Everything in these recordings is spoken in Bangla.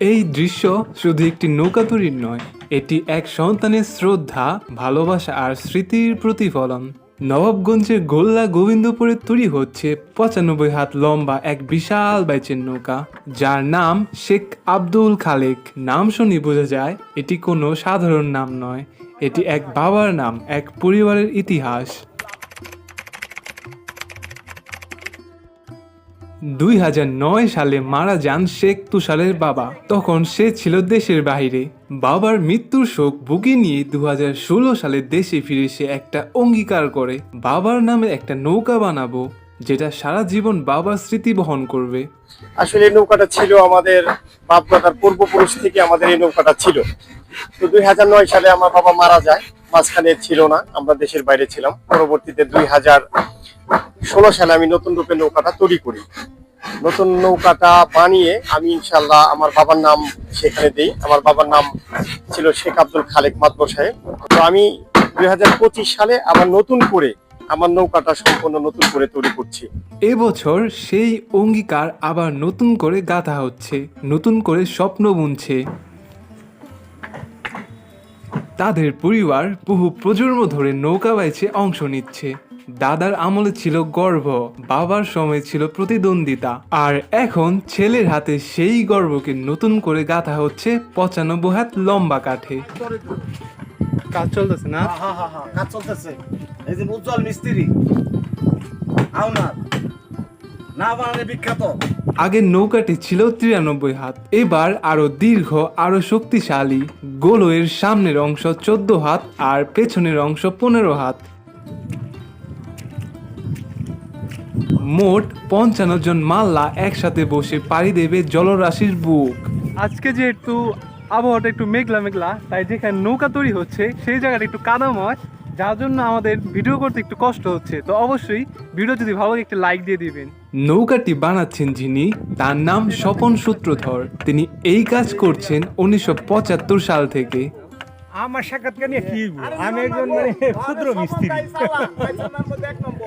এই দৃশ্য শুধু একটি নৌকা তৈরির নয়, এটি এক সন্তানের শ্রদ্ধা, ভালোবাসা আর স্মৃতির প্রতিফলন। নবাবগঞ্জের গোল্লা গোবিন্দপুরে তৈরি হচ্ছে পঁচানব্বই হাত লম্বা এক বিশাল বাইচের নৌকা, যার নাম শেখ আব্দুল খালেক। নাম শুনি বোঝা যায়, এটি কোনো সাধারণ নাম নয়, এটি এক বাবার নাম, এক পরিবারের ইতিহাস। দুই হাজার নয় সালে মারা যান শেখ তুষারের বাবা। তখন সে ছিল দেশের বাইরে বাবার মৃত্যুর শোক বুকে নিয়ে দু হাজার ষোলো সালে দেশে ফিরে সে একটা অঙ্গীকার করে, বাবার নামে একটা নৌকা বানাবো, যেটা সারা জীবন বাবার স্মৃতি বহন করবে। আসলে এই নৌকাটা ছিল আমাদের বাপদাদার পূর্বপুরুষ থেকে আমাদের এই নৌকাটা ছিল। তো দুই নয় সালে আমার বাবা মারা যায়, মাঝখানে ছিল না, আমরা দেশের বাইরে ছিলাম। পরবর্তীতে দুই হাজার ষোলো সালে আমি নতুন রূপে নৌকাটা তৈরি করি। নতুন নৌকাটা বানিয়ে আমি ইনশাল্লাহ আমার বাবার নাম সেখানে দিই। আমার বাবার নাম ছিল শেখ আব্দুল খালেক মাতবর সাহেব। তো আমি দুই হাজার পঁচিশ সালে আবার নতুন করে আমার নৌকাটা সম্পূর্ণ নতুন করে তৈরি করছি। এবছর সেই অঙ্গীকার আবার নতুন করে গাঁথা হচ্ছে, নতুন করে স্বপ্ন বুনছে। তাদের পরিবার বহু প্রজন্ম ধরে নৌকা বাইচে অংশ নিচ্ছে। দাদার আমলে ছিল গর্ব বাবার সময় ছিল প্রতিদ্বন্দ্বিতা। আর এখন ছেলের হাতে সেই গর্বকে নতুন করে গাঁথা হচ্ছে পঁচানব্বই হাত লম্বা কাঠে। কাজ চলতেছে না? কাজ চলতেছে। এই যে উজ্জ্বল মিস্ত্রি। আউনার না। বানালে বিখ্যাত। আগের নৌকাটি ছিল তিরানব্বই হাত এবার আরও দীর্ঘ আরও শক্তিশালী। গোলয়ের সামনের অংশ চোদ্দ হাত আর পেছনের অংশ পনেরো হাত। মোট পঞ্চান্ন জন মাল্লা একসাথে বসে পাড়ি দেবে জলরাশির বুক। আজকে যেহেতু আবহাওয়াটা একটু মেঘলা মেঘলা তাই যেখানে নৌকা তৈরি হচ্ছে সেই জায়গাটা একটু কাদাময় যার জন্য আমাদের ভিডিও করতে একটু কষ্ট হচ্ছে। তো অবশ্যই ভিডিও যদি ভালো একটু লাইক দিয়ে দিবেন। নৌকাটি বানাচ্ছেন যিনি তার নাম স্বপন সূত্রধর। তিনি এই কাজ করছেন উনিশশো পঁচাত্তর সাল থেকে। আমার সাক্ষাৎকার নিয়ে কি আমি একজন মানে ক্ষুদ্র মিস্ত্রি।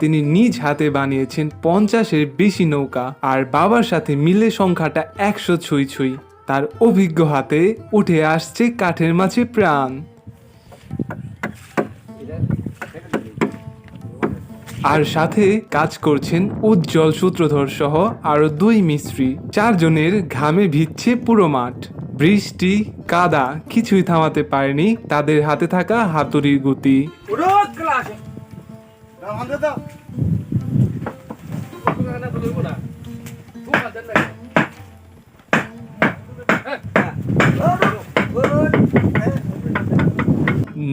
তিনি নিজ হাতে বানিয়েছেন পঞ্চাশের বেশি নৌকা আর বাবার সাথে মিলে সংখ্যাটা একশো ছুঁই ছুঁই। তার অভিজ্ঞ হাতে উঠে আসছে কাঠের মাঝে প্রাণ। আর সাথে কাজ করছেন উজ্জ্বল সূত্রধর সহ আরও দুই মিস্ত্রি চারজনের ঘামে ভিজছে পুরো মাঠ। বৃষ্টি কাদা কিছুই থামাতে পারেনি তাদের হাতে থাকা হাতুড়ির গুতি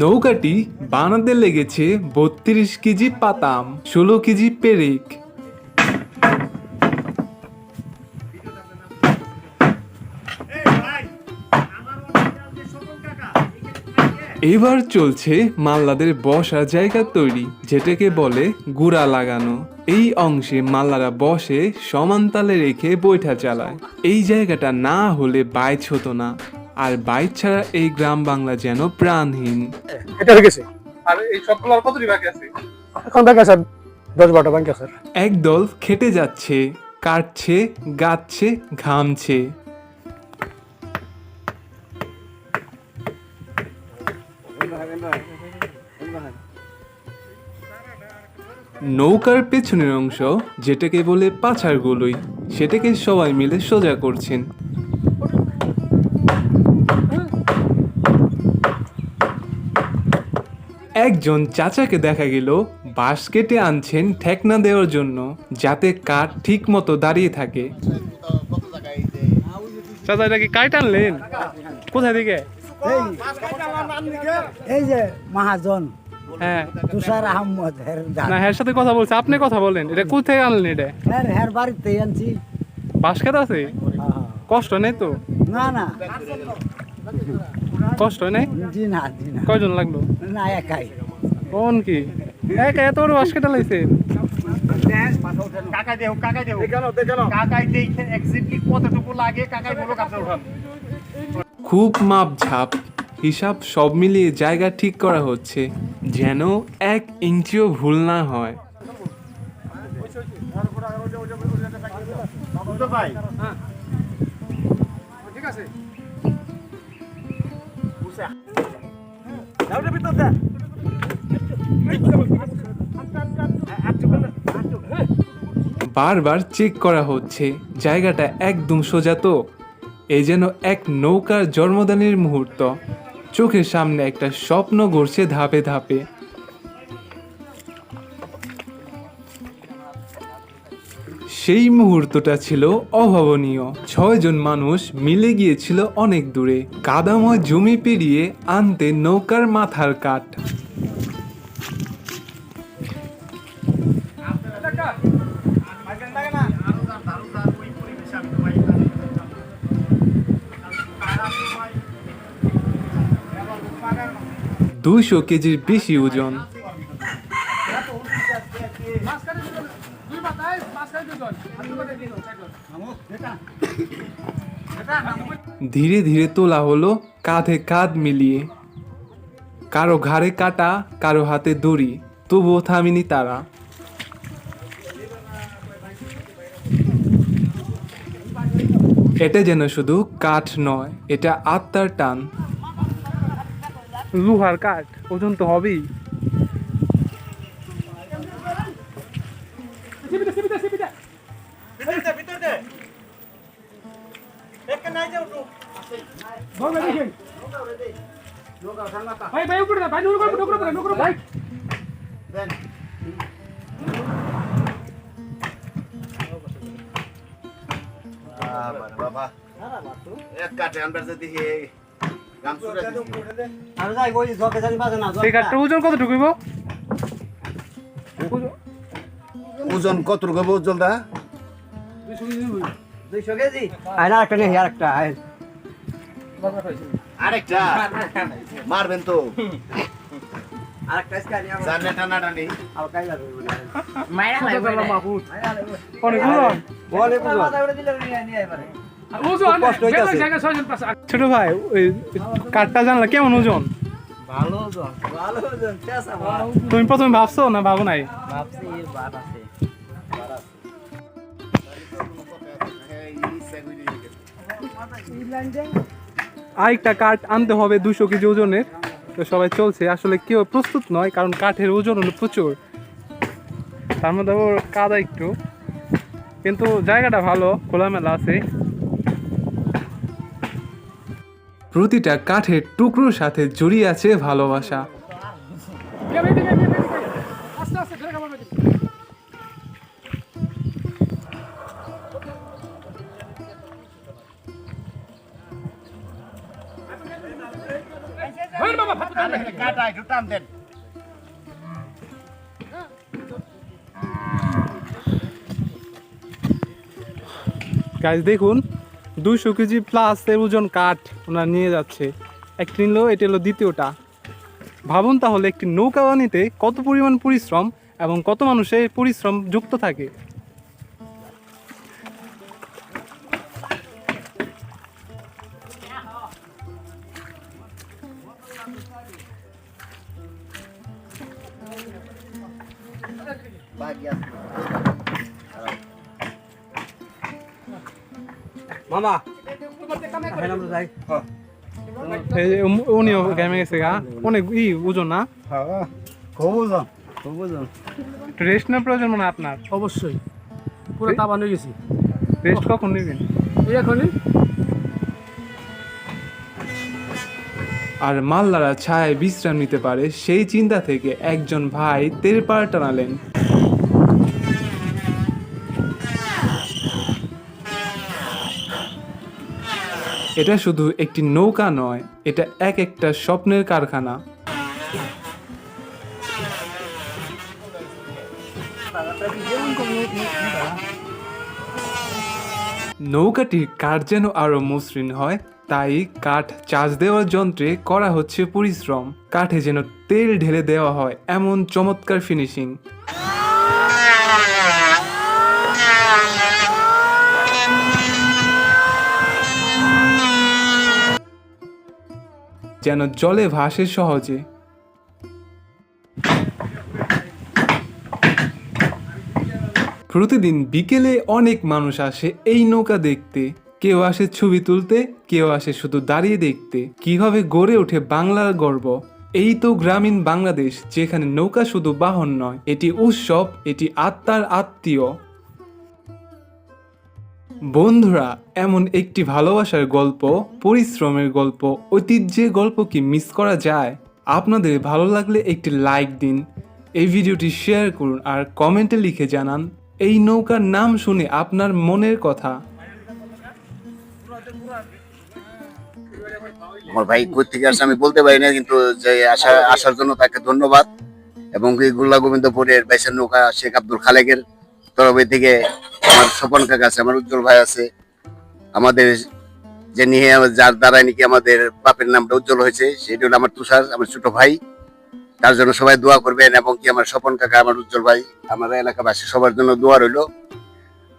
নৌকাটি বানাতে লেগেছে বত্রিশ কেজি পাতাম ষোলো কেজি পেরেক। এবার চলছে মাল্লাদের বসার জায়গা তৈরি যেটাকে বলে গুড়া লাগানো। এই অংশে মাল্লারা বসে সমান তালে রেখে বৈঠা চালায়। এই জায়গাটা না হলে বাইচ হতো না আর বাইচ ছাড়া এই গ্রাম বাংলা যেন প্রাণহীন। এটা গেছে। আর এই সবগুলোর কতটি বাকি আছে? এখন ব্যাংক আছে দশ বারোটা ব্যাংক আছে। একদল খেটে যাচ্ছে কাটছে গাচ্ছে ঘামছে। নৌকার পেছনের অংশ যেটাকে বলে পাছার গুলোই সেটাকে সবাই মিলে সোজা করছেন। একজন চাচাকে দেখা গেল বাঁশ কেটে আনছেন ঠেকনা দেওয়ার জন্য যাতে কাঠ ঠিক মতো দাঁড়িয়ে থাকে। চাচা এটা কি কাঠ আনলেন? থেকে এই যে মহাজন। হ্যাঁ। তুষার আহমদ হের না হ্যার সাথে কথা বলছে। আপনি কথা বলেন। এটা কোথায় আনলেন এটা? হের বাড়িতে আনছি। আছে? হ্যাঁ। কষ্ট নেই তো? না না। কষ্ট নেই? জি না জি না। কয়জন লাগল? না একাই। কোন কি? এক এত বড় লাগছে কাকাই দেও কাকাই দেও। কাকাই দেখে এক্স্যাক্টলি কতটুকু লাগে কাকাই বলো কাপড় উঠান খুব মাপ ঝাপ হিসাব সব মিলিয়ে জায়গা ঠিক করা হচ্ছে। যেন এক ইঞ্চিও ভুল না হয়। বারবার চেক করা হচ্ছে, জায়গাটা একদম সোজা তো। এই যেন এক নৌকার জন্মদানের মুহূর্ত। চোখের সামনে একটা স্বপ্ন ঘুরছে ধাপে ধাপে। সেই মুহূর্তটা ছিল অভাবনীয়। ছয়জন মানুষ মিলে গিয়েছিল অনেক দূরে। কাদাময় জমি পেরিয়ে আনতে নৌকার মাথার কাঠ। দুইশো কেজির বেশি ওজন। ধীরে ধীরে তোলা হলো কাঁধে কাঁধ মিলিয়ে। কারও ঘাড়ে কাটা, কারও হাতে দড়ি, তবুও থামিনি তারা। এটা যেন শুধু কাঠ নয়, এটা আত্মার টান। লোহার কাঠ, ওজন তো হবেই। ভিতর দে ভিতর দে এক নাই যাও তো দেন বাবা। এক কাটে আমরা যদি কাঠটার ওজন কতটুকু হইব? ওজন কত রকম ওজন দা দুইশো কেজি? আয় না একটা নেই আর একটা আয়। আরেকটা? মারবেন তো। আর ছোট ভাই ওই কাঠটা জানলা কেমন ওজন? তুমি প্রথমে ভাবছ না ভাবো নাই? আরেকটা কাঠ আনতে হবে দুশো কেজি ওজনের। তো সবাই চলছে। আসলে কেউ প্রস্তুত নয় কারণ কাঠের ওজন হলো প্রচুর। তার মধ্যে আবার কাদা একটু। কিন্তু জায়গাটা ভালো খোলামেলা আছে। প্রতিটা কাঠের টুকরোর সাথে জড়িয়ে আছে ভালোবাসা। গাইজ দেখুন দুইশো কেজি প্লাস এর ওজন কাঠ ওনারা নিয়ে যাচ্ছে। একটি নিল, এটা হলো দ্বিতীয়টা। ভাবুন তাহলে একটি নৌকা বানিতে কত পরিমাণ পরিশ্রম এবং কত মানুষের পরিশ্রম যুক্ত থাকে? মামা। এখন আমরা যাই। এই যে উম- উনিও গেমে গেছে গা। অনেক ই ওজন না? খুব ওজন। খুব ওজন। রেস্ট নেওয়ার প্রয়োজন মানে আপনার? অবশ্যই। পুরো তাবান হয়ে গেছি। রেস্ট কখন নেবেন? এই এখনই। আর মাল্লারা ছায় বিশ্রাম নিতে পারে সেই চিন্তা থেকে একজন ভাই তেরপার টানালেন। এটা শুধু একটি নৌকা নয়, এটা এক একটা স্বপ্নের কারখানা। নৌকাটির কাঠ যেন আরও মসৃণ হয়, তাই কাঠ চার্জ দেওয়ার যন্ত্রে করা হচ্ছে পরিশ্রম। কাঠে যেন তেল ঢেলে দেওয়া হয়, এমন চমৎকার ফিনিশিং যেন জলে ভাসে সহজে। প্রতিদিন বিকেলে অনেক মানুষ আসে এই নৌকা দেখতে। কেউ আসে ছবি তুলতে, কেউ আসে শুধু দাঁড়িয়ে দেখতে। কীভাবে গড়ে ওঠে বাংলার গর্ব? এই তো গ্রামীণ বাংলাদেশ, যেখানে নৌকা শুধু বাহন নয়, এটি উৎসব, এটি আত্মার আত্মীয়। বন্ধুরা, এমন একটি ভালোবাসার গল্প, পরিশ্রমের গল্প, ঐতিহ্যের গল্প কি মিস করা যায়? আপনাদের ভালো লাগলে একটি লাইক দিন, এই ভিডিওটি শেয়ার করুন আর কমেন্টে লিখে জানান এই নৌকার নাম শুনে আপনার মনের কথা। আমার ভাই কই থেকে আসছে আমি বলতে পারি না, কিন্তু যে আসা আসার জন্য তাকে ধন্যবাদ। এবং গোবিন্দপুরের বাইসের নৌকা শেখ আব্দুল খালেকের তরফে থেকে আমার স্বপন কাকা আছে, আমার উজ্জ্বল ভাই আছে, আমাদের যে নিয়ে যার দ্বারাই নাকি আমাদের বাপের নামটা উজ্জ্বল হয়েছে, সেটি হলো আমার তুষার, আমার ছোট ভাই। তার জন্য সবাই দোয়া করবেন, এবং কি আমার স্বপন কাকা, আমার উজ্জ্বল ভাই, আমার এলাকাবাসী সবার জন্য দোয়া রইল।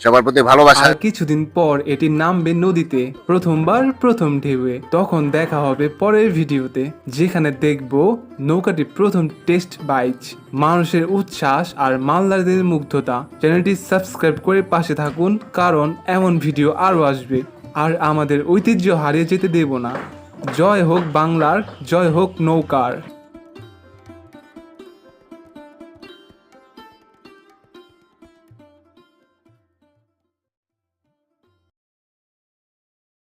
সবার প্রতি ভালোবাসা। কিছুদিন পর এটি নামবে নদীতে, প্রথমবার প্রথম ঢেউয়ে। তখন দেখা হবে পরের ভিডিওতে, যেখানে দেখব নৌকাটি প্রথম টেস্ট বাইচ। মানুষের উচ্ছ্বাস আর মালদারদের মুগ্ধতা। চ্যানেলটি সাবস্ক্রাইব করে পাশে থাকুন, কারণ এমন ভিডিও আরও আসবে। আর আমাদের ঐতিহ্য হারিয়ে যেতে দেব না। জয় হোক বাংলার, জয় হোক নৌকার।